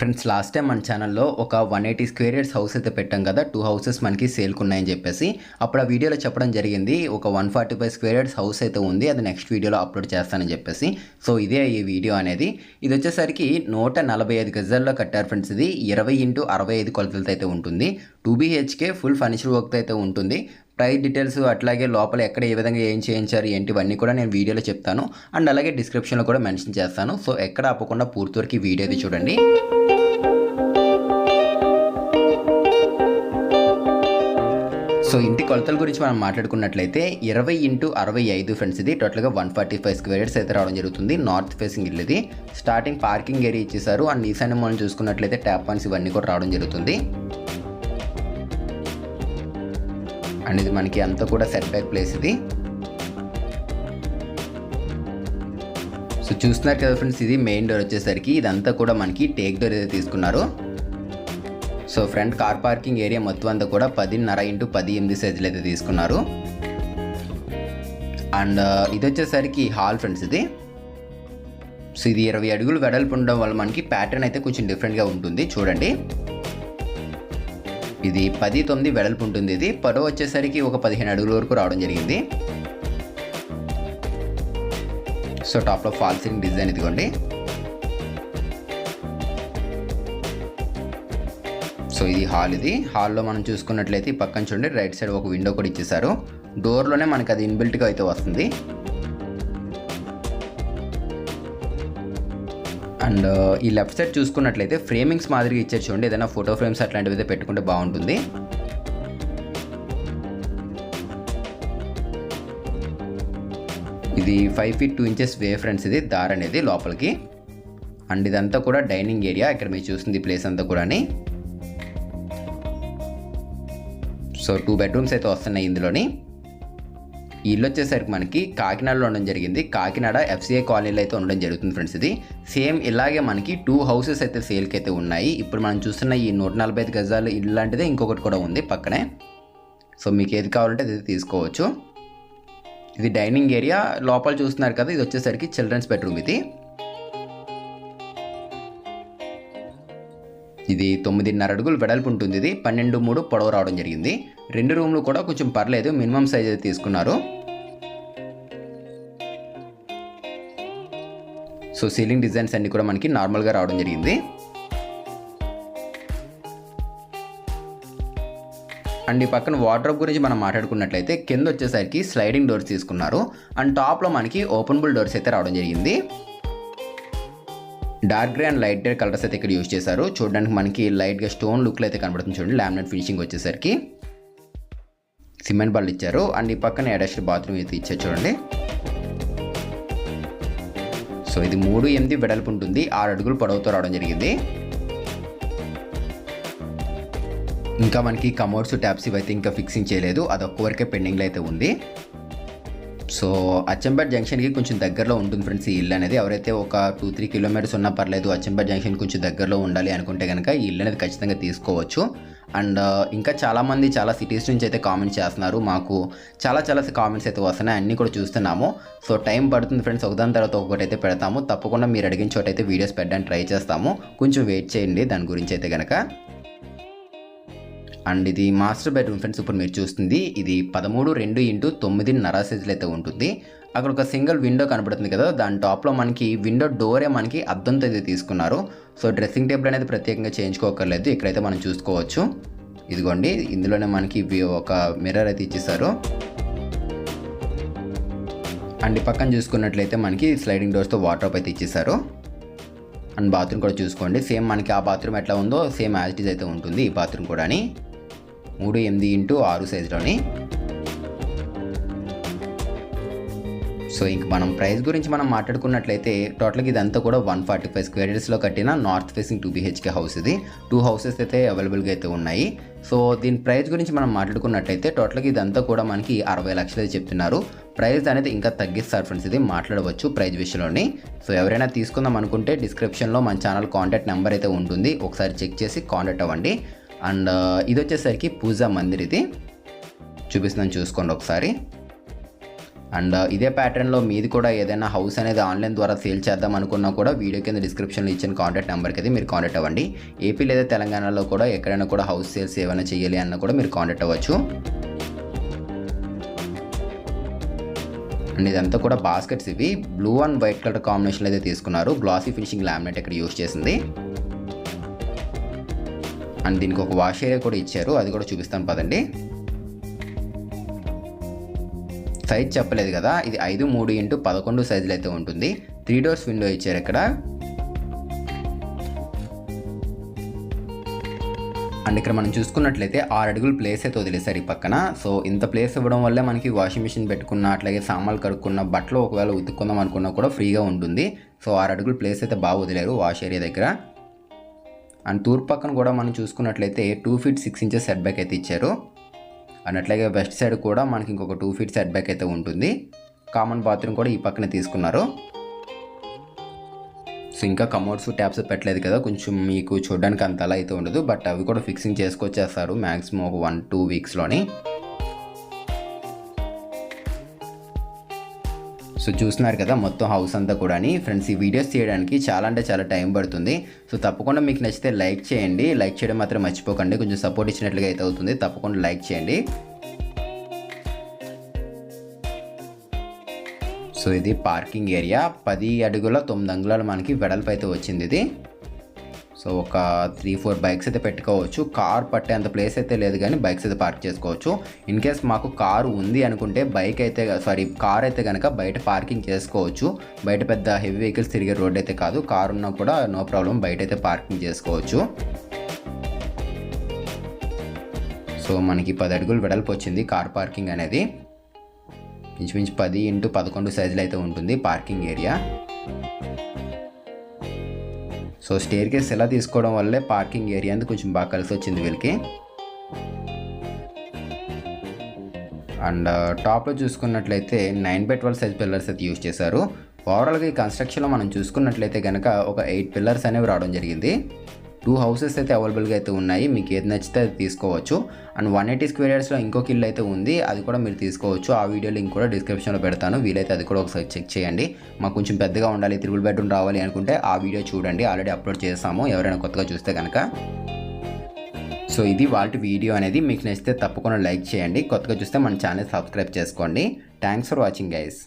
Friends last time మన ఛానల్లో ఒక one eighty square yards house అయితే పెట్టాం కదా టూ హౌసెస్ మనకి సేల్కున్నాయని చెప్పేసి. అప్పుడు ఆ వీడియోలో చెప్పడం జరిగింది ఒక one forty five square yards house అయితే ఉంది అది నెక్స్ట్ వీడియోలో అప్లోడ్ చేస్తానని చెప్పేసి. సో ఇదే ఈ వీడియో అనేది. ఇది వచ్చేసరికి నూట నలభై ఐదు గజాల్లో కట్టారు ఫ్రెండ్స్ ఇది. ఇరవై ఇంటూ అరవై ఐదు కొలతలతో అయితే ఉంటుంది. టూ బీహెచ్కే ఫుల్ ఫర్నిచర్ వర్క్తో అయితే ఉంటుంది. ప్రైస్ డీటెయిల్స్ అట్లాగే లోపల ఎక్కడ ఏ విధంగా ఏం చేయించారు ఏంటి ఇవన్నీ కూడా నేను వీడియోలో చెప్తాను. అండ్ అలాగే డిస్క్రిప్షన్లో కూడా మెన్షన్ చేస్తాను. సో ఎక్కడ ఆపకుండా పూర్తి వరకు వీడియో అయితే చూడండి. సో ఇంటి కొలతల గురించి మనం మాట్లాడుకున్నట్లయితే ఇరవై ఇంటూ అరవై ఐదు ఫ్రెండ్స్ ఇది టోటల్గా వన్ ఫార్టీ ఫైవ్ స్క్వేర్స్ అయితే రావడం జరుగుతుంది. నార్త్ ఫేసింగ్ ఇల్లు ఇది. స్టార్టింగ్ పార్కింగ్ ఏరియా ఇచ్చేసారు. అండ్ ఈశాన్య మనం చూసుకున్నట్లయితే ట్యాప్ పాయింట్స్ ఇవన్నీ కూడా రావడం జరుగుతుంది. అండ్ ఇది మనకి అంతా కూడా సెట్ బ్యాక్ ప్లేస్ ఇది. సో చూస్తున్నారు కదా ఫ్రెండ్స్ ఇది మెయిన్ డోర్ వచ్చేసరికి ఇదంతా కూడా మనకి టేక్ డోర్ అయితే తీసుకున్నారు. So front car parking area మొత్తం అంతా కూడా పదిన్నర ఇంటూ పది ఎనిమిది సైజులు అయితే తీసుకున్నారు. అండ్ ఇది వచ్చేసరికి హాల్ ఫ్రెండ్స్ ఇది. సో ఇది ఇరవై అడుగులు వెడల్పు ఉండడం వల్ల మనకి ప్యాటర్న్ అయితే కొంచెం డిఫరెంట్గా ఉంటుంది. చూడండి. ఇది పది తొమ్మిది వెడల్పు ఉంటుంది ఇది. పడవ వచ్చేసరికి ఒక పదిహేను అడుగుల వరకు రావడం జరిగింది. సో టాప్లో ఫాల్ సీలింగ్ డిజైన్ ఇదిగోండి. సో ఇది హాల్ ఇది. హాల్లో మనం చూసుకున్నట్లయితే పక్కన చూడండి రైట్ సైడ్ ఒక విండో కూడా ఇచ్చేసారు డోర్లోనే మనకి అది ఇన్బిల్ట్గా అయితే వస్తుంది. అండ్ ఈ లెఫ్ట్ సైడ్ చూసుకున్నట్లయితే ఫ్రేమింగ్స్ మాదిరిగా ఇచ్చారు చూడండి. ఏదైనా ఫోటో ఫ్రేమ్స్ అట్లాంటివి అయితే పెట్టుకుంటే బాగుంటుంది. ఇది ఫైవ్ ఫీట్ టూ ఇంచెస్ వే ఫ్రెండ్స్ ఇది దార్ అనేది లోపలికి. అండ్ ఇదంతా కూడా డైనింగ్ ఏరియా ఇక్కడ మీరు చూసింది ప్లేస్ అంతా కూడా సో టూ బెడ్రూమ్స్ అయితే వస్తున్నాయి ఇందులోని. ఇల్లు వచ్చేసరికి మనకి కాకినాడలో ఉండడం జరిగింది. కాకినాడ ఎఫ్సీఐ కాలనీలో అయితే ఉండడం జరుగుతుంది ఫ్రెండ్స్ ఇది. సేమ్ ఇలాగే మనకి టూ హౌసెస్ అయితే సేల్కి అయితే ఉన్నాయి. ఇప్పుడు మనం చూస్తున్న ఈ నూట నలభై ఐదు గజాలు ఇల్లు లాంటిదే ఇంకొకటి కూడా ఉంది పక్కనే. సో మీకు ఏది కావాలంటే అది తీసుకోవచ్చు. ఇది డైనింగ్ ఏరియా. లోపల చూస్తున్నారు కదా ఇది వచ్చేసరికి చిల్డ్రన్స్ బెడ్రూమ్ ఇది. ఇది తొమ్మిదిన్నర అడుగులు వెడల్పు ఉంటుంది. ఇది పన్నెండు మూడు పొడవు రావడం జరిగింది. రెండు రూమ్లు కూడా కొంచెం పర్లేదు మినిమం సైజ్ అయితే తీసుకున్నారు. సో సీలింగ్ డిజైన్స్ అన్ని కూడా మనకి నార్మల్గా రావడం జరిగింది. అండ్ ఈ పక్కన వాటర్ గురించి మనం మాట్లాడుకున్నట్లయితే కింద వచ్చేసరికి స్లైడింగ్ డోర్స్ తీసుకున్నారు. అండ్ టాప్లో మనకి ఓపెన్బుల్ డోర్స్ అయితే రావడం జరిగింది. Dark grey and light grey colours అయితే ఇక్కడ యూజ్ చేశారు. చూడడానికి మనకి లైట్గా స్టోన్ లుక్లో అయితే కనబడుతుంది చూడండి. లామినేట్ ఫినిషింగ్ వచ్చేసరికి సిమెంట్ బాల్ ఇచ్చారు. అండ్ ఈ పక్కన అటాచ్డ్ బాత్రూమ్ అయితే ఇచ్చారు చూడండి. సో ఇది మూడు ఎనిమిది వెడల్పు ఉంటుంది. ఆరు అడుగులు పొడవుతో రావడం జరిగింది. ఇంకా మనకి కమోడ్స్ ట్యాప్స్ ఇవైతే ఇంకా ఫిక్సింగ్ చేయలేదు. అది ఒక్క వరకే పెండింగ్లో అయితే ఉంది. సో అచ్చంపేట్ జంక్షన్కి కొంచెం దగ్గరలో ఉంటుంది ఫ్రెండ్స్ ఈ ఇల్లు అనేది. ఎవరైతే ఒక టూ త్రీ కిలోమీటర్స్ ఉన్నా పర్లేదు అచ్చంపేట్ జంక్షన్ కొంచెం దగ్గరలో ఉండాలి అనుకుంటే కనుక ఈ ఇల్లు అనేది ఖచ్చితంగా తీసుకోవచ్చు. అండ్ uh, ఇంకా చాలామంది చాలా సిటీస్ నుంచి అయితే కామెంట్స్ చేస్తున్నారు. మాకు చాలా చాలా కామెంట్స్ అయితే వస్తున్నాయి. అన్నీ కూడా చూస్తున్నాము. సో టైం పడుతుంది ఫ్రెండ్స్. ఒకదాని తర్వాత ఒకటి అయితే పెడతాము. తప్పకుండా మీరు అడిగిన చోట అయితే వీడియోస్ పెట్టడానికి ట్రై చేస్తాము. కొంచెం వెయిట్ చేయండి. దాని గురించి అయితే కనుక అండ్ ఇది మాస్టర్ బెడ్రూమ్ ఫ్రెండ్స్ ఇప్పుడు మీరు చూస్తుంది. ఇది పదమూడు రెండు ఇంటూ తొమ్మిదిన్నర సైజులు అయితే ఉంటుంది. అక్కడ ఒక సింగిల్ విండో కనబడుతుంది కదా దాని టాప్లో మనకి విండో డోరే మనకి అద్దంతో అయితే తీసుకున్నారు. సో డ్రెస్సింగ్ టేబుల్ అనేది ప్రత్యేకంగా చేయించుకోకర్లేదు ఇక్కడైతే మనం చూసుకోవచ్చు. ఇదిగోండి ఇందులోనే మనకి ఒక మిర్రర్ అయితే ఇచ్చేసారు. అండ్ ఈ పక్కన చూసుకున్నట్లయితే మనకి స్లైడింగ్ డోర్స్తో వాటర్ అయితే ఇచ్చేసారు. అండ్ బాత్రూమ్ కూడా చూసుకోండి సేమ్ మనకి ఆ బాత్రూమ్ ఎట్లా ఉందో సేమ్ యాజిటీస్ అయితే ఉంటుంది ఈ బాత్రూమ్ కూడా అని మూడు ఎనిమిది ఇంటూ ఆరు సైజులోని సో ఇంక మనం ప్రైస్ గురించి మనం మాట్లాడుకున్నట్లయితే టోటల్గా ఇదంతా కూడా వన్ ఫార్టీ ఫైవ్ స్క్వేర్ కట్టిన north facing two BHK house ఇది. టూ హౌసెస్ అయితే అవైలబుల్గా అయితే ఉన్నాయి. సో దీని ప్రైస్ గురించి మనం మాట్లాడుకున్నట్లయితే టోటల్గా ఇదంతా కూడా మనకి అరవై లక్షలు అయితే చెప్తున్నారు. ప్రైస్ అనేది ఇంకా తగ్గిస్తారు ఫ్రెండ్స్ ఇది. మాట్లాడవచ్చు ప్రైస్ విషయంలోని. సో ఎవరైనా తీసుకుందాం అనుకుంటే డిస్క్రిప్షన్లో మన ఛానల్ కాంటాక్ట్ నెంబర్ అయితే ఉంటుంది. ఒకసారి చెక్ చేసి కాంటాక్ట్ అవ్వండి. అండ్ ఇది వచ్చేసరికి పూజా మందిర్ ఇది. చూపిస్తున్నాను చూసుకోండి ఒకసారి. అండ్ ఇదే ప్యాటర్న్లో మీది కూడా ఏదైనా హౌస్ అనేది ఆన్లైన్ ద్వారా సేల్ చేద్దాం అనుకున్నా కూడా వీడియో కింద డిస్క్రిప్షన్లో ఇచ్చిన కాంటాక్ట్ నెంబర్కి అయితే మీరు కాంటాక్ట్ అవ్వండి. ఏపీ లేదా తెలంగాణలో కూడా ఎక్కడైనా కూడా హౌస్ సేల్స్ ఏమైనా చేయాలి అన్న కూడా మీరు కాంటాక్ట్ అవ్వచ్చు. అండ్ ఇదంతా కూడా బాస్కెట్స్ ఇవి. Blue and white colour combination అయితే తీసుకున్నారు. గ్లాసీ ఫినిషింగ్ లామినేట్ ఇక్కడ యూస్ చేసింది. అండ్ దీనికి ఒక వాష్ ఏరియా కూడా ఇచ్చారు. అది కూడా చూపిస్తాను పదండి. సైజ్ చెప్పలేదు కదా. ఇది ఐదు మూడు ఇంటూ పదకొండు సైజులు అయితే ఉంటుంది. త్రీ డోర్స్ విండో ఇచ్చారు ఇక్కడ. అండ్ ఇక్కడ మనం చూసుకున్నట్లయితే ఆరు అడుగులు ప్లేస్ అయితే వదిలేసారు ఈ పక్కన. సో ఇంత ప్లేస్ ఇవ్వడం వల్లే మనకి వాషింగ్ మిషన్ పెట్టుకున్న అట్లాగే సామాన్లు కడుక్కున్న బట్టలు ఒకవేళ ఉతుక్కుందాం అనుకున్నా కూడా ఫ్రీగా ఉంటుంది. సో ఆరు అడుగులు ప్లేస్ అయితే బాగా వదిలేరు వాష్ ఏరియా దగ్గర. అండ్ తూర్పు పక్కన కూడా మనం చూసుకున్నట్లయితే two feet six inches set back అయితే ఇచ్చారు. అండ్ అట్లాగే వెస్ట్ సైడ్ కూడా మనకి ఇంకొక టూ ఫీట్ సెట్ బ్యాక్ అయితే ఉంటుంది. కామన్ బాత్రూమ్ కూడా ఈ పక్కనే తీసుకున్నారు. సో ఇంకా కమోడ్స్ ట్యాప్స్ పెట్టలేదు కదా కొంచెం మీకు చూడడానికి అంత అలా అయితే ఉండదు. బట్ అవి కూడా ఫిక్సింగ్ చేసుకొచ్చేస్తారు మ్యాక్సిమం ఒక వన్ టూ వీక్స్లోని సో చూస్తున్నారు కదా మొత్తం హౌస్ అంతా కూడా ఫ్రెండ్స్ ఈ వీడియోస్ చేయడానికి చాలా అంటే చాలా టైం పడుతుంది. సో తప్పకుండా మీకు నచ్చితే లైక్ చేయండి. లైక్ చేయడం మాత్రం మర్చిపోకండి. కొంచెం సపోర్ట్ ఇచ్చినట్లుగా అయితే అవుతుంది. తప్పకుండా లైక్ చేయండి. సో ఇది పార్కింగ్ ఏరియా పది అడుగుల తొమ్మిది అంగుళాలు మనకి వెడల్పు అయితే వచ్చింది ఇది. సో ఒక త్రీ ఫోర్ బైక్స్ అయితే పెట్టుకోవచ్చు. కార్ పట్టేంత ప్లేస్ అయితే లేదు కానీ బైక్స్ అయితే పార్క్ చేసుకోవచ్చు. ఇన్ కేస్ మాకు కార్ ఉంది అనుకుంటే బైక్ అయితే సారీ కార్ అయితే కనుక బయట పార్కింగ్ చేసుకోవచ్చు. బయట పెద్ద హెవీ వెహికల్స్ తిరిగే రోడ్ అయితే కాదు. కార్ ఉన్నా కూడా నో ప్రాబ్లం బయట అయితే పార్కింగ్ చేసుకోవచ్చు. సో మనకి పది అడుగులు వెడల్పు వచ్చింది కార్ పార్కింగ్ అనేది. ఇంచుమించు పది ఇంటూ పదకొండు సైజులు అయితే ఉంటుంది parking area so staircase ఎలా తీసుకోవడం వల్లే పార్కింగ్ ఏరియా అనేది కొంచెం బాగా కలిసి వచ్చింది వీళ్ళకి. అండ్ టాప్లో చూసుకున్నట్లయితే nine by twelve size pillars అయితే యూజ్ చేశారు. ఓవరాల్గా ఈ కన్స్ట్రక్షన్లో మనం చూసుకున్నట్లయితే కనుక ఒక ఎయిట్ పిల్లర్స్ అనేవి రావడం జరిగింది. టూ హౌసెస్ అయితే అవైలబుల్గా అయితే ఉన్నాయి. మీకు ఏది నచ్చితే అది తీసుకోవచ్చు. అండ్ వన్ ఎయిటీ స్క్వేర్ ఇయర్స్లో ఇంకొక ఇల్లు అయితే ఉంది. అది కూడా మీరు తీసుకోవచ్చు. ఆ వీడియో లింక్ కూడా డిస్క్రిప్షన్లో పెడతాను. వీలైతే అది కూడా ఒకసారి చెక్ చేయండి. మాకు కొంచెం పెద్దగా ఉండాలి త్రిబుల్ బెడ్రూమ్ రావాలి అనుకుంటే ఆ వీడియో చూడండి. ఆల్రెడీ అప్లోడ్ చేస్తాము ఎవరైనా కొత్తగా చూస్తే కనుక సో ఇది వాళ్ళ వీడియో అనేది. మీకు నచ్చితే తప్పకుండా లైక్ చేయండి. కొత్తగా చూస్తే మన ఛానల్ సబ్స్క్రైబ్ చేసుకోండి. Thanks for watching guys.